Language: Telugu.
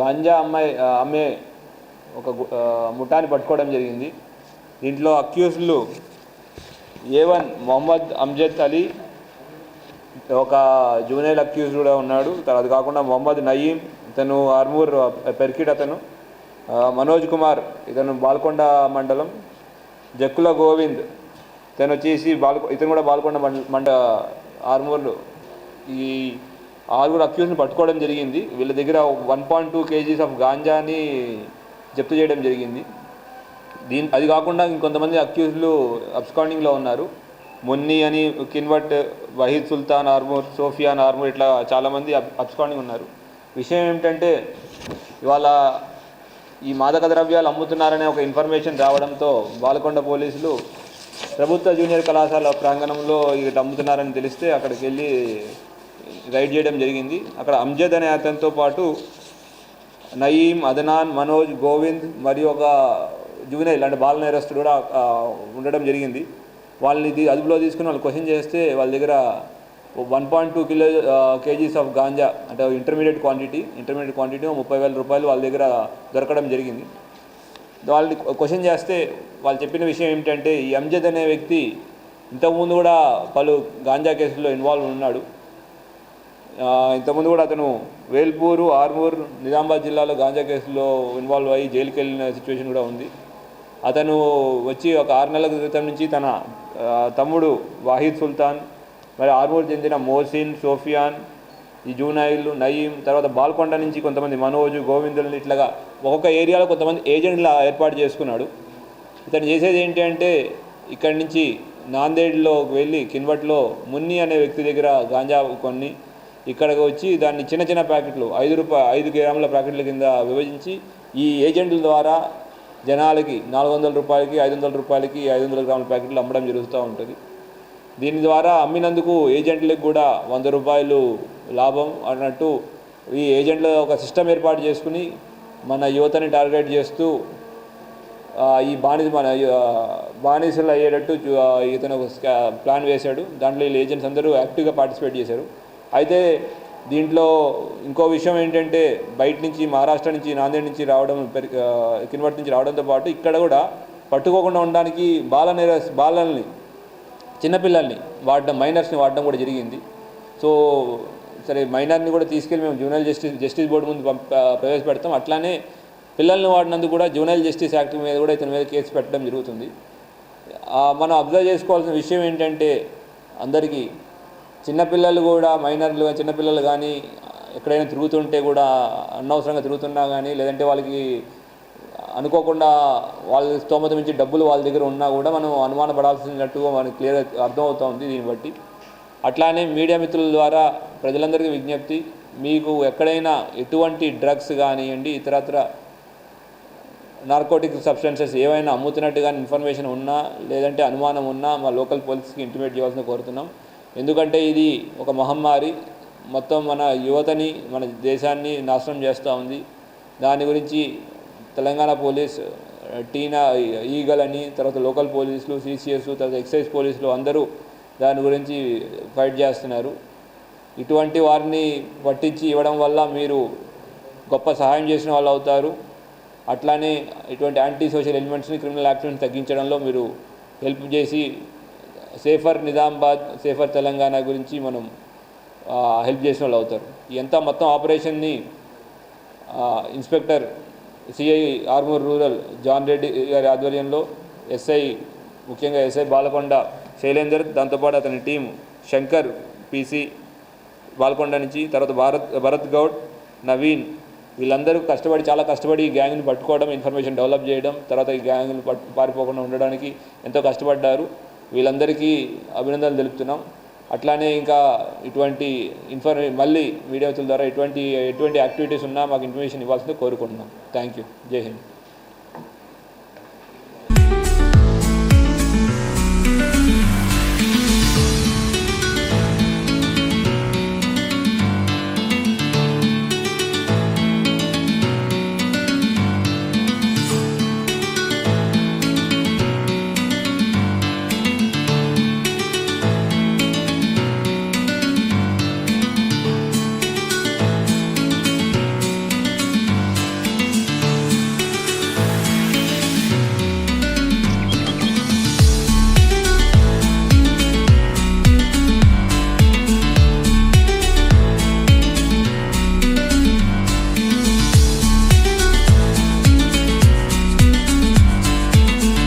గంజా అమ్మాయి అమ్మే ఒక ముఠాన్ని ముఠాని పట్టుకోవడం జరిగింది. దీంట్లో అక్యూజ్లు ఏ వన్ మొహమ్మద్ అమ్జద్ అలీ ఒక జూనియర్ అక్యూజ్ కూడా ఉన్నాడు. తర్వాత కాకుండా మొహమ్మద్ నయీం ఇతను ఆర్మూర్ పెర్కిడ్ అతను మనోజ్ కుమార్ ఇతను బాల్కొండ మండలం జక్కుల గోవింద్ ఇతను వచ్చేసి బాల్ ఇతను కూడా బాల్కొండ మండ మండ ఈ ఆరుగురు అక్యూజ్ని పట్టుకోవడం జరిగింది. వీళ్ళ దగ్గర one point two kgs of గాంజాని జప్తు చేయడం జరిగింది. దీని అది కాకుండా ఇంకొంతమంది అక్యూజ్లు అబ్స్కాండింగ్లో ఉన్నారు. మొన్ని అని కిన్వట్ వహీద్ సుల్తాన్ ఆర్మూర్ సోఫియాన్ ఆర్మూర్ ఇట్లా చాలామంది అబ్ అబ్స్కాండింగ్ ఉన్నారు. విషయం ఏమిటంటే ఇవాళ ఈ మాదక ద్రవ్యాలు అమ్ముతున్నారనే ఒక ఇన్ఫర్మేషన్ రావడంతో బాలకొండ పోలీసులు ప్రభుత్వ జూనియర్ కళాశాల ప్రాంగణంలో ఇక అమ్ముతున్నారని తెలిస్తే అక్కడికి వెళ్ళి రైడ్ చేయడం జరిగింది. అక్కడ అంజద్ అనే అతనితో పాటు నయీం అదనాన్ మనోజ్ గోవింద్ మరియు ఒక జూనియర్ ఇలాంటి బాల నేరస్తుడు కూడా ఉండడం జరిగింది. వాళ్ళని ఇది అదుపులో తీసుకుని వాళ్ళు క్వశ్చన్ చేస్తే వాళ్ళ దగ్గర one point two kilo kgs of ganja అంటే ఇంటర్మీడియట్ క్వాంటిటీ ఇంటర్మీడియట్ క్వాంటిటీ ముప్పై వేల రూపాయలు వాళ్ళ దగ్గర దొరకడం జరిగింది. వాళ్ళని క్వశ్చన్ చేస్తే వాళ్ళు చెప్పిన విషయం ఏమిటంటే ఈ అంజద్ అనే వ్యక్తి ఇంతకుముందు కూడా పలు గాంజా కేసుల్లో ఇన్వాల్వ్ ఉన్నాడు. ఇంతకుముందు కూడా అతను వేల్పూరు ఆర్మూర్ నిజామాబాద్ జిల్లాలో గాంజా కేసులో ఇన్వాల్వ్ అయ్యి జైలుకి వెళ్ళిన సిచ్యువేషన్ కూడా ఉంది. అతను వచ్చి ఒక ఆరు నెలల క్రితం నుంచి తన తమ్ముడు వాహిద్ సుల్తాన్ మరి ఆర్మూర్ చెందిన మోసిన్ సోఫియాన్ ఈ జూనాయిల్ నయీం తర్వాత బాల్కొండ నుంచి కొంతమంది మనోజ్ గోవిందులు ఇట్లాగా ఒక్కొక్క ఏరియాలో కొంతమంది ఏజెంట్లా ఏర్పాటు చేసుకున్నాడు. ఇతను చేసేది ఏంటి అంటే ఇక్కడి నుంచి నాందేడ్లో వెళ్ళి కిన్వట్లో మున్ని అనే వ్యక్తి దగ్గర గాంజా కొన్ని ఇక్కడికి వచ్చి దాన్ని చిన్న చిన్న ప్యాకెట్లు ఐదు రూపాయ ఐదు గ్రాముల ప్యాకెట్ల కింద విభజించి ఈ ఏజెంట్ల ద్వారా జనాలకి నాలుగు వందల రూపాయలకి ఐదు వందల రూపాయలకి ఐదు వందల గ్రాముల ప్యాకెట్లు అమ్మడం జరుగుతూ ఉంటుంది. దీని ద్వారా అమ్మినందుకు ఏజెంట్లకు కూడా వంద రూపాయలు లాభం అన్నట్టు ఈ ఏజెంట్ల ఒక సిస్టమ్ ఏర్పాటు చేసుకుని మన యువతని టార్గెట్ చేస్తూ ఈ బానిస మన బానిసలు అయ్యేటట్టు ఇతను ఒక ప్లాన్ వేశాడు. దాంట్లో వీళ్ళు ఏజెంట్స్ అందరూ యాక్టివ్గా పార్టిసిపేట్ చేశారు. అయితే దీంట్లో ఇంకో విషయం ఏంటంటే బయట నుంచి మహారాష్ట్ర నుంచి నాందేడ్ నుంచి రావడం పెరి- నుంచి రావడంతో పాటు ఇక్కడ కూడా పట్టుకోకుండా ఉండడానికి బాల బాలల్ని చిన్నపిల్లల్ని వాడడం మైనర్స్ని వాడడం కూడా జరిగింది. సో సరే మైనర్ని కూడా తీసుకెళ్ళి మేము జూనల్ జస్టిస్ జస్టిస్ బోర్డు ముందు ప్రవేశపెడతాం. అట్లానే పిల్లల్ని వాడినందుకు కూడా జూనల్ జస్టిస్ యాక్ట్ మీద కూడా ఇతని మీద కేసు పెట్టడం జరుగుతుంది. మనం అబ్జర్వ్ చేసుకోవాల్సిన విషయం ఏంటంటే అందరికీ చిన్నపిల్లలు కూడా మైనర్లు చిన్నపిల్లలు కానీ ఎక్కడైనా తిరుగుతుంటే కూడా అనవసరంగా తిరుగుతున్నా కానీ లేదంటే వాళ్ళకి అనుకోకుండా వాళ్ళ స్తోమత మించి డబ్బులు వాళ్ళ దగ్గర ఉన్నా కూడా మనం అనుమానపడాల్సినట్టుగా మనకి క్లియర్గా అర్థమవుతుంది దీన్ని బట్టి. అట్లానే మీడియా మిత్రుల ద్వారా ప్రజలందరికీ విజ్ఞప్తి మీకు ఎక్కడైనా ఎటువంటి డ్రగ్స్ కానివ్వండి ఇతరత్ర నార్కోటిక్ సబ్స్టెన్సెస్ ఏవైనా అమ్ముతున్నట్టుగా ఇన్ఫర్మేషన్ ఉన్నా లేదంటే అనుమానం ఉన్నా మా లోకల్ పోలీస్కి ఇంటిమేట్ చేయాల్సిన కోరుతున్నాం. ఎందుకంటే ఇది ఒక మహమ్మారి. మొత్తం మన యువతని మన దేశాన్ని నాశనం చేస్తూ ఉంది. దాని గురించి తెలంగాణ పోలీస్ టీనా ఈగల్ అని తర్వాత లోకల్ పోలీసులు సిసిఎస్ తర్వాత ఎక్సైజ్ పోలీసులు అందరూ దాని గురించి ఫైట్ చేస్తున్నారు. ఇటువంటి వారిని పట్టించి ఇవ్వడం వల్ల మీరు గొప్ప సహాయం చేసిన వాళ్ళు అవుతారు. అట్లానే ఇటువంటి యాంటీ సోషల్ ఎలిమెంట్స్ని క్రిమినల్ యాక్టివిటీని తగ్గించడంలో మీరు హెల్ప్ చేసి సేఫర్ నిజామాబాద్ సేఫర్ తెలంగాణ గురించి మనం హెల్ప్ చేసిన వాళ్ళు అవుతారు. ఎంత మొత్తం ఆపరేషన్ని inspector CI Armoor rural John Reddy గారి ఆధ్వర్యంలో ఎస్ఐ ముఖ్యంగా ఎస్ఐ బాలకొండ శైలేందర్ దాంతోపాటు అతని టీం శంకర్ పీసీ బాలకొండ నుంచి తర్వాత భారత్ భరత్ గౌడ్ నవీన్ వీళ్ళందరూ కష్టపడి చాలా కష్టపడి ఈ గ్యాంగ్ని పట్టుకోవడం ఇన్ఫర్మేషన్ డెవలప్ చేయడం తర్వాత ఈ గ్యాంగ్ని పట్టు పారిపోకుండా ఉండడానికి ఎంతో కష్టపడ్డారు. వీళ్ళందరికీ అభినందనలు తెలుపుతున్నాం. అట్లానే ఇంకా ఇటువంటి ఇన్ఫర్ మళ్ళీ మీడియా ద్వారా ఎటువంటి ఎటువంటి యాక్టివిటీస్ ఉన్నా మాకు ఇన్ఫర్మేషన్ ఇవ్వాల్సిందే కోరుకుంటున్నాం. థ్యాంక్ యూ జై హింద్.